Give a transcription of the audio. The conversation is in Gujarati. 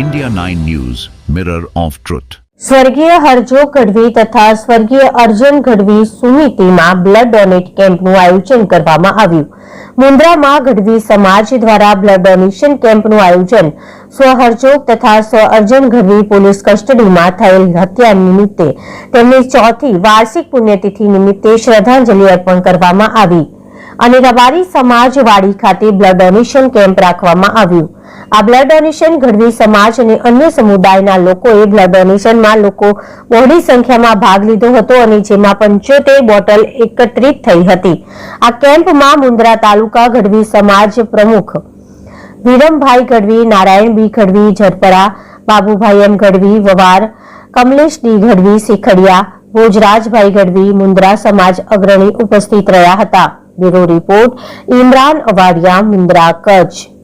India 9 News, Mirror of Truth. સ્વર્ગીય હરજો Gadhvi તથા સ્વર્ગીય અર્જન ગઢવી સુમિતિમાં બ્લડ ડોનેટ કેમ્પનું આયોજન કરવામાં આવ્યું. મુન્દ્રામાં ગઢવી સમાજ દ્વારા બ્લડ ડોનેશન કેમ્પનું આયોજન. સ્વ હરજોગ તથા સ્વ અર્જન ગઢવી પોલીસ કસ્ટડીમાં થયેલ હત્યા નિમિત્તે તેમની ચોથી વાર્ષિક પુણ્યતિથિ નિમિત્તે શ્રદ્ધાંજલિ અર્પણ કરવામાં આવી. અને રવારી સમાજવાડી ખાતે બ્લડ ડોનેશન કેમ્પ રાખવામાં આવ્યું. આ બ્લડ ડોનેશન ગઢવી સમાજ અને અન્ય સમુદાયના લોકોએ બ્લડ ડોનેશનમાં લોકો બહોળી સંખ્યામાં ભાગ લીધો હતો અને જેમાં પંચોતેર બોટલ એકત્રિત થઈ હતી. આ કેમ્પમાં મુન્દ્રા તાલુકા ગઢવી સમાજ પ્રમુખ Virambhai Gadhvi Narayan B Gadhvi Zarpara, Babubhai M Gadhvi Vavar, Kamlesh D Gadhvi Shikhdiya, Bhojrajbhai Gadhvi Mundra સમાજ અગ્રણી ઉપસ્થિત રહ્યા હતા. Bureau report. ઇમરાન અવાડિયા મુન્દ્રા કચ્છ